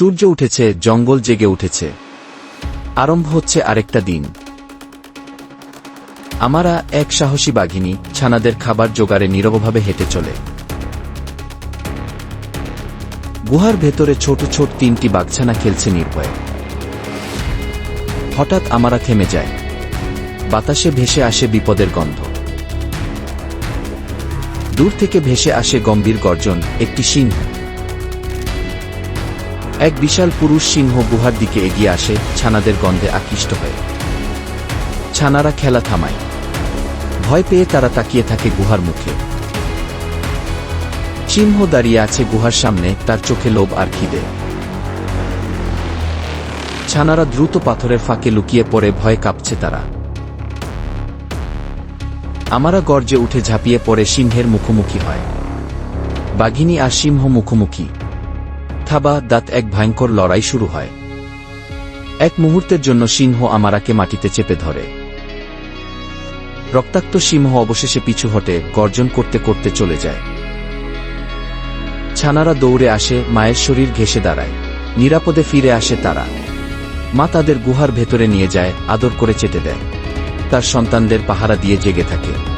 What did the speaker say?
সূর্য উঠেছে, জঙ্গল জেগে উঠেছে। আরম্ভ হচ্ছে আরেকটা দিন। আমারা এক সাহসী বাঘিনী ছানাদের খাবার জোগাড়ে নীরবভাবে হেঁটে চলে। গুহার ভেতরে ছোট ছোট তিনটি বাঘছানা খেলছে নির্ভয়ে। হঠাৎ আমারা থেমে যায় বাতাসে ভেসে আসে বিপদের গন্ধ। দূর থেকে ভেসে আসে গম্ভীর গর্জন, একটি সিংহ। এক বিশাল পুরুষ সিংহ গুহার দিকে এগিয়ে আসে, ছানাদের গন্ধে আকৃষ্ট হয়ে। ছানারা খেলা থামায়। ভয় পেয়ে তারা তাকিয়ে থাকে গুহার মুখে। সিংহ দাঁড়িয়ে আছে গুহার সামনে, তার চোখে লোভ আর খিদে। ছানারা দ্রুত পাথরের ফাঁকে লুকিয়ে পড়ে, ভয়ে কাঁপছে তারা। আমারা গর্জে উঠে ঝাঁপিয়ে পড়ে, সিংহের মুখোমুখি হয়। বাঘিনী আর সিংহ মুখোমুখি। থাবা দাঁত এক ভয়ঙ্কর লড়াই শুরু হয়। এক মুহূর্তের জন্য সিংহ আমারাকে মাটিতে চেপে ধরে। রক্তাক্ত সিংহ অবশেষে পিছু হটে, গর্জন করতে করতে চলে যায়। ছানারা দৌড়ে আসে, মায়ের শরীর ঘেসে দাঁড়ায়। নিরাপদে ফিরে আসে তারা। মা তাদের গুহার ভেতরে নিয়ে যায়, আদর করে চেটে দেয়। তার সন্তানদের পাহারা দিয়ে জেগে থাকে।